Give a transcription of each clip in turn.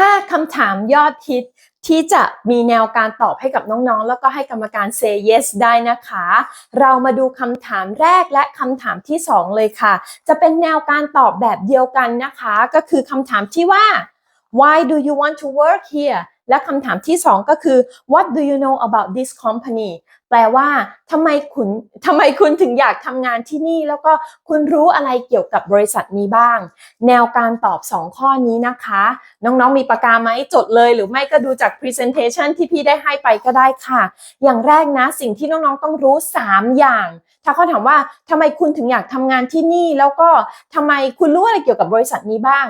5 คำถามยอดฮิตที่จะมีแนวการตอบให้กับน้องๆ แล้วก็ให้กรรมการ say yes ได้นะคะ เรามาดูคำถามแรกและคำถามที่ 2 เลยค่ะ จะเป็นแนวการตอบแบบเดียวกันนะคะ ก็คือคำถามที่ว่า why do you want to work here และคำถามที่ 2 ก็คือ what do you know about this company แปลว่าทำไมคุณทำไมคุณถึงอยากทำงานที่นี่ แล้วก็คุณรู้อะไรเกี่ยวกับบริษัทนี้บ้าง แนวการตอบ 2 ข้อนี้นะคะ น้องๆมีปากกาไหมจดเลย หรือไม่ก็ดูจาก Presentation ที่พี่ได้ให้ไปก็ได้ค่ะ อย่างแรกนะสิ่งที่น้องๆต้องรู้ 3 อย่างถ้าเขาถามว่าทำไมคุณถึงอยากทำงานที่นี่ แล้วก็ทำไมคุณรู้อะไรเกี่ยวกับบริษัทนี้บ้าง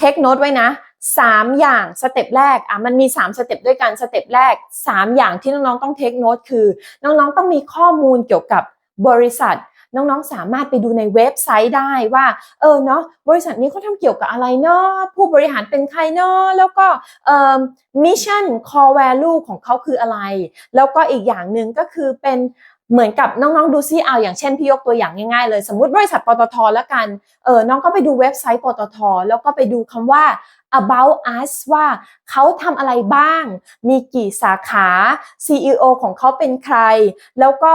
เทคโนตไว้นะ 3 อย่างสเต็ปแรกอะมันมี 3 สเต็ปด้วยกันสเต็ปแรก 3 อย่างที่น้องๆต้องเทคโนตคือ น้องๆต้องมีข้อมูลเกี่ยวกับบริษัท น้องๆสามารถไปดูในเว็บไซต์ได้ว่า เออเนาะบริษัทนี้เขาทำเกี่ยวกับอะไรเนาะผู้บริหารเป็นใครเนาะแล้วก็เอ่อมิชชั่น core value ของเขาคืออะไร แล้วก็อีกอย่างหนึ่งก็คือเป็น เหมือนกับน้องๆดูซิเอาอย่างเช่นพี่ยกตัวอย่างง่ายๆเลย สมมติบริษัทปตทแล้วกันเออน้องก็ไปดูเว็บไซต์ปตท แล้วก็ไปดูคำว่า about us ว่าเขาทำอะไรบ้าง มีกี่สาขา CEO ของเขาเป็นใคร แล้วก็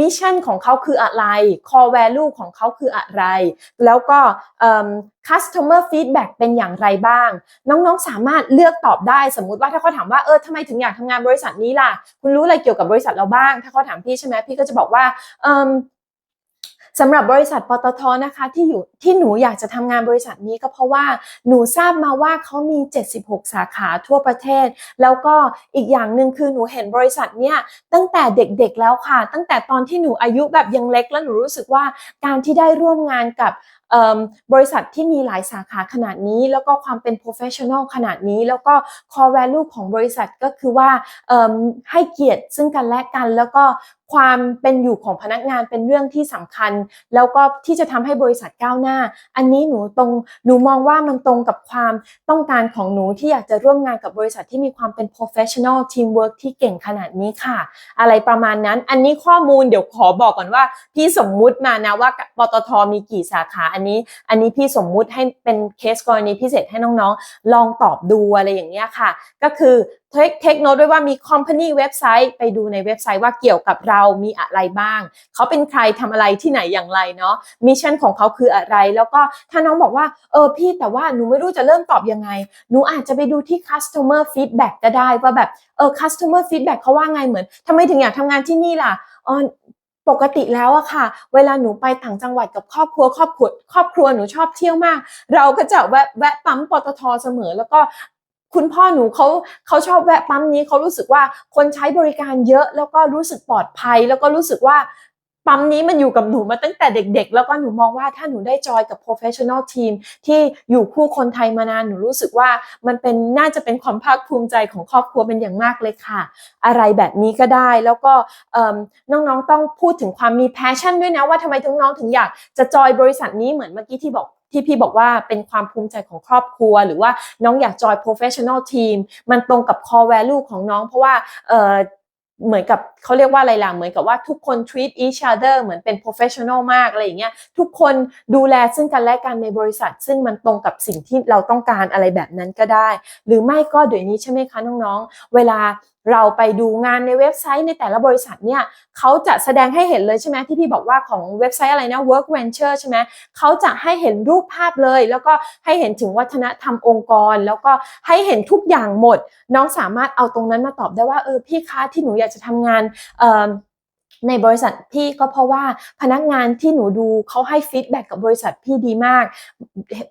มิชชั่นของเขาคืออะไร core value ของเขาคืออะไร แล้วก็ customer feedback เป็นอย่างไรบ้าง น้องๆ สามารถเลือกตอบได้ สมมุติว่าถ้าเขาถามว่าเออทำไมถึงอยากทำงานบริษัทนี้ล่ะ คุณรู้อะไรเกี่ยวกับบริษัทเราบ้าง ถ้าเขาถามพี่ใช่ไหมพี่ก็จะบอกว่า สำหรับบริษัทปตทนะคะที่อยู่ที่หนูอยากจะทำงานบริษัทนี้ก็เพราะว่าหนูทราบมาว่าเขามี 76 สาขาทั่วประเทศ แล้วก็อีกอย่างหนึ่งคือหนูเห็นบริษัทเนี้ยตั้งแต่เด็กๆแล้วค่ะ ตั้งแต่ตอนที่หนูอายุแบบยังเล็กแล้วหนูรู้สึกว่าการที่ได้ร่วมงานกับบริษัทที่มีหลายสาขาขนาดนี้ แล้วก็ความเป็น professional ขนาดนี้ แล้วก็ core value ของบริษัทก็คือว่าให้เกียรติซึ่งกันและกัน แล้วก็ ความเป็นอยู่ของพนักงานเป็นเรื่องที่สำคัญ แล้วก็ที่จะทำให้บริษัทก้าวหน้า อันนี้หนูตรงหนูมองว่ามันตรงกับความต้องการของหนูที่อยากจะร่วมงานกับบริษัทที่มีความเป็น professional teamwork ที่เก่งขนาดนี้ค่ะ อะไรประมาณนั้น อันนี้ข้อมูลเดี๋ยวขอบอกก่อนว่า พี่สมมุติมานะว่าปตทมีกี่สาขาอันนี้ อันนี้พี่สมมุติให้เป็นเคสกรณีพิเศษให้น้องๆ ลองตอบดูอะไรอย่างเงี้ยค่ะ ก็คือ เทคโนด้วยว่ามี company เว็บไซต์ไปดูในเว็บไซต์ว่าเกี่ยวกับเรามีอะไรบ้าง เขาเป็นใครทำอะไรที่ไหนอย่างไรเนาะมิชชั่นของเขาคืออะไร แล้วก็ถ้าน้องบอกว่าเออพี่แต่ว่าหนูไม่รู้จะเริ่มตอบยังไง หนูอาจจะไปดูที่ customer feedback ก็ได้ว่าแบบเออ customer feedback เขาว่าไงเหมือนทำไมถึงอยากทำงานที่นี่ล่ะอ๋อปกติแล้วอะค่ะ เวลาหนูไปต่างจังหวัดกับครอบครัวครอบครัวครอบครัวหนูชอบเที่ยวมาก เราก็จะแวะแวะปั๊มปตทเสมอ แล้วก็ คุณพ่อหนูเขาเขาชอบแวะปั๊มนี้เขารู้สึกว่าคนใช้บริการเยอะ แล้วก็รู้สึกปลอดภัย แล้วก็รู้สึกว่าปั๊มนี้มันอยู่กับหนูมาตั้งแต่เด็กๆ แล้วก็หนูมองว่าถ้าหนูได้จอยกับ professional team ที่อยู่คู่คนไทยมานานหนูรู้สึกว่ามันเป็นน่าจะเป็นความภาคภูมิใจของครอบครัวเป็นอย่างมากเลยค่ะ อะไรแบบนี้ก็ได้แล้วก็น้องๆต้องพูดถึงความมี passion ด้วยนะว่าทำไมน้องๆถึงอยากจะจอยบริษัทนี้เหมือนเมื่อกี้ที่บอก ที่พี่บอกว่าเป็นความภูมิใจของครอบครัว หรือว่าน้องอยากจอย professional team มันตรงกับ core value ของน้อง เพราะว่าเเหมือนกับเขาเรียกว่าอะไรล่ะ เหมือนกับว่าทุกคน treat each other เหมือนเป็น professional มากอะไรอย่างเงี้ย ทุกคนดูแลซึ่งกันและกันในบริษัท ซึ่งมันตรงกับสิ่งที่เราต้องการอะไรแบบนั้นก็ได้ หรือไม่ก็เดี๋ยวนี้ใช่ไหมคะน้องๆ เวลาเราไปดูงานในเว็บไซต์ในแต่ละบริษัทเนี่ยเขาจะแสดงให้เห็นเลยใช่ไหมที่พี่บอกว่าของเว็บไซต์อะไรนะ work venture ใช่ไหมเขาจะให้เห็นรูปภาพเลย แล้วก็ให้เห็นถึงวัฒนธรรมองค์กร แล้วก็ให้เห็นทุกอย่างหมด น้องสามารถเอาตรงนั้นมาตอบได้ว่าเออพี่คะที่หนูอยากจะทำงาน ในบริษัทพี่ก็เพราะว่าพนักงานที่หนูดูเขาให้ฟีดแบ็กกับบริษัทพี่ดีมาก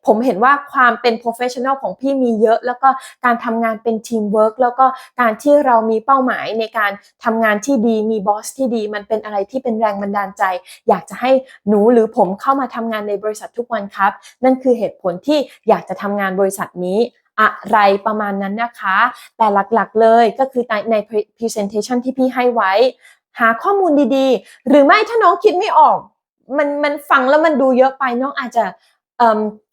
ผมเห็นว่าความเป็น professional ของพี่มีเยอะ แล้วก็การทำงานเป็นทีมเวิร์กแล้วก็การที่เรามีเป้าหมายในการทำงานที่ดีมีบอสที่ดี มันเป็นอะไรที่เป็นแรงบันดาลใจ อยากจะให้หนูหรือผมเข้ามาทำงานในบริษัททุกวันครับ นั่นคือเหตุผลที่อยากจะทำงานบริษัทนี้อะไรประมาณนั้นนะคะ แต่หลักๆเลยก็คือในใน presentation ที่พี่ให้ไว้ หาข้อมูลดีๆ หรือไม่ถ้าน้องคิดไม่ออก มันมันฟังแล้วมันดูเยอะไปน้องอาจจะ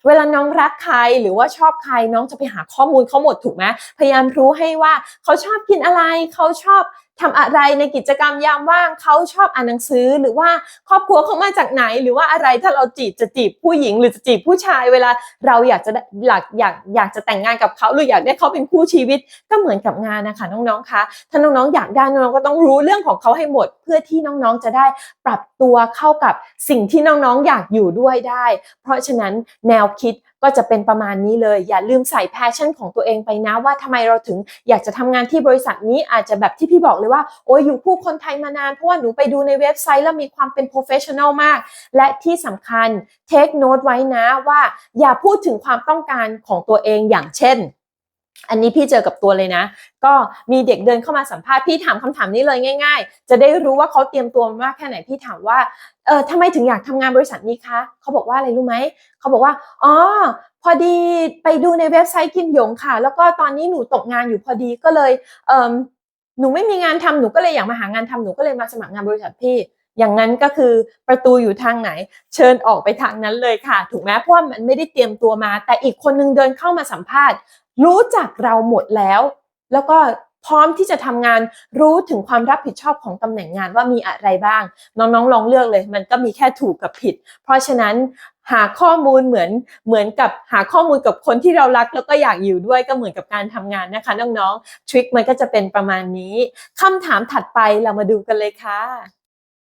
เวลาน้องรักใครหรือว่าชอบใครน้องจะไปหาข้อมูลเขาหมดถูกไหมพยายามรู้ให้ว่าเขาชอบกินอะไรเขาชอบทำอะไรในกิจกรรมยามว่างเขาชอบอ่านหนังสือหรือว่าครอบครัวเขามาจากไหน หรือว่าอะไรถ้าเราจีบจะจีบผู้หญิง หรือจะจีบผู้ชายเวลาเราอยากจะได้อยากอยากอยากจะแต่งงานกับเขาหรืออยากได้เขาเป็นคู่ชีวิตก็เหมือนกับงานนะคะน้องๆคะถ้าน้องๆอยากได้น้องๆก็ต้องรู้เรื่องของเขาให้หมด เพื่อที่น้องๆจะได้ปรับตัวเข้ากับสิ่งที่น้องๆอยากอยู่ด้วยได้ เพราะฉะนั้นแนวคิดก็จะเป็นประมาณนี้เลย อย่าลืมใส่แพชชั่นของตัวเองไปนะว่าทำไมเราถึงอยากจะทำงานที่บริษัทนี้อาจจะแบบที่พี่บอกเลยว่า โอ้ยอยู่คู่คนไทยมานาน เพราะว่าหนูไปดูในเว็บไซต์แล้วมีความเป็น professional มาก และที่สำคัญ take note ไว้นะว่า อย่าพูดถึงความต้องการของตัวเองอย่างเช่น อันนี้พี่เจอกับตัวเลยนะ ก็มีเด็กเดินเข้ามาสัมภาษณ์พี่ถามคำถามนี้เลยง่าย ๆ จะได้รู้ว่าเขาเตรียมตัวมากแค่ไหนพี่ถามว่าเออทำไมถึงอยากทำงานบริษัทนี้คะเขาบอกว่าอะไรรู้ไหมเขาบอกว่าอ๋อพอดีไปดูในเว็บไซต์กิมหยงค่ะ แล้วก็ตอนนี้หนูตกงานอยู่พอดีก็เลยเออหนูไม่มีงานทำหนูก็เลยอยากมาหางานทำหนูก็เลยมาสมัครงานบริษัทพี่ อย่างนั้นก็คือประตูอยู่ทางไหน เชิญออกไปทางนั้นเลยค่ะ ถูกไหมเพราะว่ามันไม่ได้เตรียมตัวมา แต่อีกคนนึงเดินเข้ามาสัมภาษณ์ รู้จักเราหมดแล้ว แล้วก็พร้อมที่จะทำงานรู้ถึงความรับผิดชอบของตำแหน่งงานว่ามีอะไรบ้าง น้องๆลองเลือกเลย มันก็มีแค่ถูกกับผิด เพราะฉะนั้นหาข้อมูลเหมือนเหมือนกับหาข้อมูลกับคนที่เรารัก แล้วก็อยากอยู่ด้วยก็เหมือนกับการทำงานนะคะน้องๆทริคมันก็จะเป็นประมาณนี้คำถามถัดไปเรามาดูกันเลยค่ะ